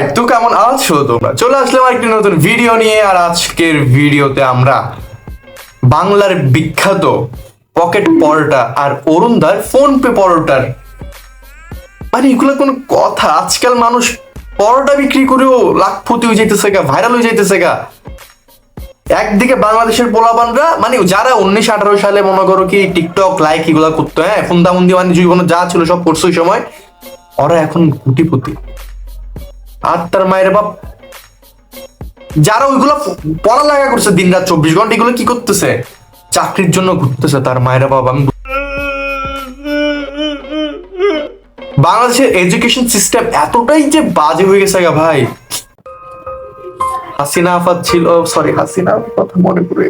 ভাই, তো কেমন আছো তোমরা? চলে আসলাম একটি নতুন ভিডিও নিয়ে, আর আজকের ভিডিওতে আমরা বাংলার বিখ্যাত পকেট পরোটা আর অরুণদার ফোন পে পরোটার। মানে এগুলো কোনো কথা। আজকাল মানুষ পরোটা বিক্রি করেও লাখপতি হয়ে যাইতেছে গা ভাইরাল হয়ে যাইতেছে গা। একদিকে বাংলাদেশের পোলাপানরা মানে যারা উনিশ, আঠারো সালে মনে করো কি টিকটক লাইক এগুলা করতো হ্যাঁ ফুন্দামুন্দি মানে জীবনে যা ছিল সব করছ ওই সময়, ওরা এখন কুটিপুতি আর তার মায়ের বাপ যারা ওইগুলো পড়ালেখা করছে দিন রাত চব্বিশ ঘণ্টা, এগুলো কি করতেছে? চাকরির জন্য ঘুরতেছে তার মায়ের বাপ। বাংলাদেশের এডুকেশন সিস্টেম এতটাই যে বাজে হয়ে গেছে গা ভাই। হাসিনা আফাত ছিল সরি হাসিনা কথা মনে পড়ে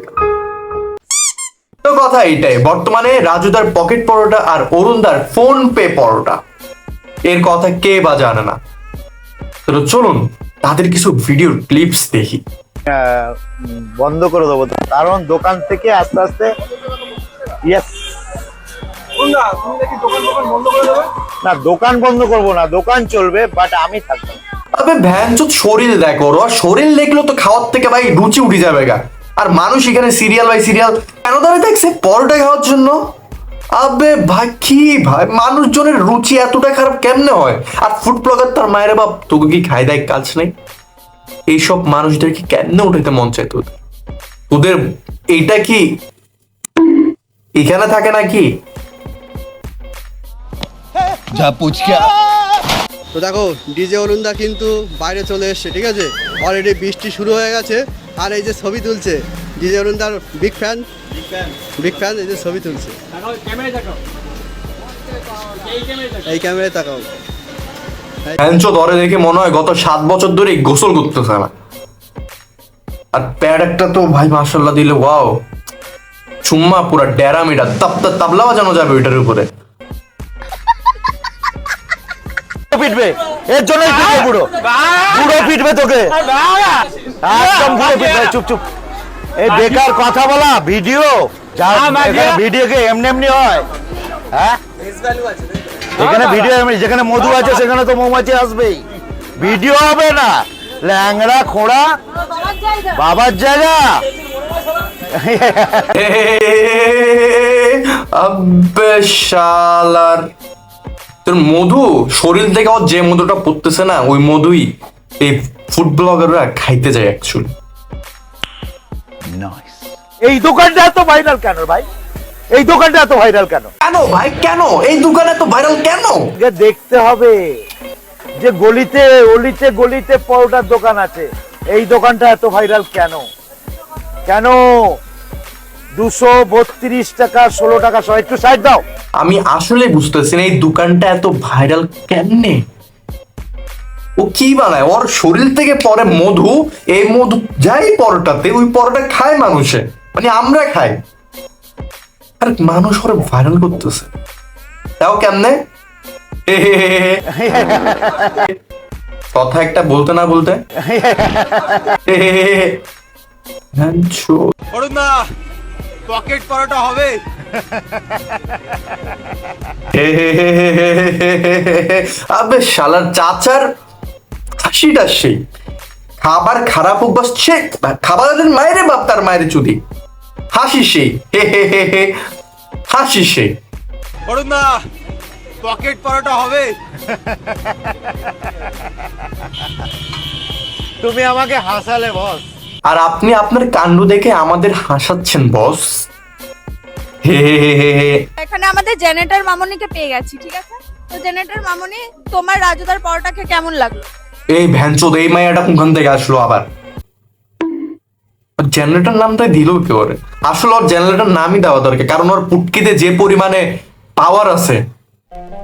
তো কথা এইটাই, বর্তমানে রাজুদার পকেট পরোটা আর অরুণদার ফোন পে পরোটা। এর কথা কে বা জানে না। তো চলুন তাদের কিছু ভিডিও ক্লিপস দেখি। বন্ধ করে দেবো কারণ দোকান থেকে আস্তে আস্তে ইয়েস না দোকান বন্ধ করব না দোকান চলবে বাট আমি থাকব। না। আবে ভ্যানচোদ শরীর দেখো ওর শরীর দেখল তো খাওয়ার থেকে ভাই রুচি উঠে যাবে গা। আর মানুষ এখানে সিরিয়াল বাই সিরিয়াল কেন দাঁড়িয়ে দেখছে পরোটা খাওয়ার জন্য। আবে ভাই কি ভাই? মানুষজনের রুচি এতটা খারাপ কেমনে হয়? আর ফুড ব্লগার তার মায়ের বাপ তোকে কি খাই দেয় কাজ নেই? এইসব মানুষদেরকে কেমনে উঠাইতে মন চায় তোদের? তোদের এইটা কি এখানে থাকে নাকি? যা পুচকা। তো দেখো ডিজে অরুণদা কিন্তু বাইরে চলে এসছে ঠিক আছে? অলরেডি বৃষ্টি শুরু হয়ে গেছে আর এই যে ছবি তুলছে ডিজে অরুণদার বিগ ফ্যান বিগ ফ্যান এই যে ছবি তুলছে। এই ক্যামেরায় তাকাও। হ্যাঞ্চো ধরে দেখে মনে হয় গত সাত বছর ধরে গোসল করতেছে না। আর প্যাড একটা তো ভাই মার্শাল্লাহ দিলে ওয়াও। চুম্মা পুরা ড্যারা মিটা তাপ তাপ তাবলা বাজানো যাবে ওইটার উপরে। পিটবে এর জন্যই পিটবে পুরো পুরো পিটবে তোকে। একদম পুরো পিটবে চুপ চুপ। এই বেকার কথা বলা ভিডিও। ভিডিও কে এমনি এমনি হয়। হ্যাঁ? এখানে ভিডিও এমনি যেখানে মধু আছে সেখানে তো মৌমাছি আসবেই। ভিডিও হবে না। ল্যাংড়া খোঁড়া। বাবার জায়গা। শালার তোর মধু? শরীর থেকে যে মধুটা পড়তেছে না ওই মধুই এই ফুড ব্লগাররা খাইতে যায় অ্যাকচুয়ালি এই দোকানটা এত ভাইরাল কেন ভাই? এই দোকানটা এত ভাইরাল কেন? কেন ভাই কেন? এই দোকানে তো ভাইরাল কেন? দেখতে হবে যে গলিতে অলিতে গলিতে পরোটার দোকান আছে। এই দোকানটা এত ভাইরাল কেন? কেন? দুশো বত্রিশ টাকা ষোলো টাকা সহ একটু সাইড দাও। আমি আসলে বুঝতেছি না এই দোকানটা এত ভাইরাল কেমনে? ও কি বানায়? ওর শরীর থেকে পরে মধু এই মধু যাই পরোটাতে ওই পরোটা খায় মানুষে। মানে আমরা খাই। আর মানুষ ওরে ভাইরাল করতেছে। তাও কেমনে? কথা একটা বলতে না বলতে? পকেট পরোটা হবে। আবে শালার চাচার হাসিটা সেই। খাবার খারাপ বাস সে খাবারের মায়েরে বাপ তার মায়ের চুদি। হাসি সেই হে হে হে হে। হাসি অরুণদা পকেট পরোটা হবে। তুমি আমাকে হাসালে বস। আর আপনি আপনার কাণ্ড দেখে আমাদের হাসাচ্ছেন বস। হে হে হে হে হে। এখানে আমাদের জেনারেটর মামনিকে পেয়ে গেছি ঠিক আছে? তো জেনারেটর মামনি তোমার রাজুদার পরোটা খেয়ে কেমন লাগল? এই ভ্যানচোদ এই মাইয়াটা কোনখান থেকে আসলো আবার? জেনারেটর নামটাই দিল কি ওরে? আসলে ওর জেনারেটর নামই দেওয়া দরকার কারণ ওর পুটকিতে যে পরিমাণে পাওয়ার আছে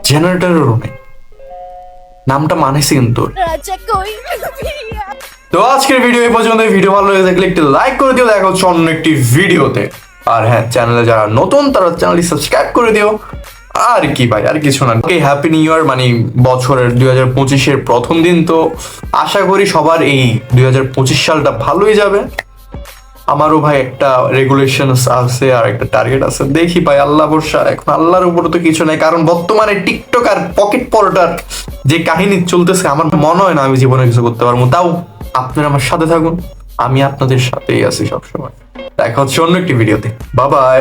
জেনারেটরেরও নেই। নামটা মানেছে কিন্তু তো আজকের ভিডিও এই পর্যন্ত ভিডিও ভালো লেগে থাকলে একটি লাইক করে দিও দেখা হচ্ছে অন্য একটি ভিডিওতে আর হ্যাঁ চ্যানেলে যারা নতুন তারা চ্যানেলটি সাবস্ক্রাইব করে দিও। আর কি ভাই, আর কিছু না। ওকে হ্যাপি নিউ ইয়ার মানে বছরের দুই পঁচিশের প্রথম দিন তো আশা করি সবার এই দুই হাজার পঁচিশ সালটা ভালোই যাবে। আমারও ভাই একটা রেগুলেশন আছে আর একটা টার্গেট আছে। দেখি ভাই, আল্লাহ বর্ষা এখন আল্লাহর উপরে তো কিছু নাই। কারণ বর্তমানে টিকটক আর পকেট পরোটার যে কাহিনী চলতেছে, আমার মনে হয় না আমি জীবনে কিছু করতে পারব। তাও আপনারা আমার সাথে থাকুন, আমি আপনাদের সাথেই আছি সবসময়। দেখা হচ্ছে অন্য একটি ভিডিওতে বাবাই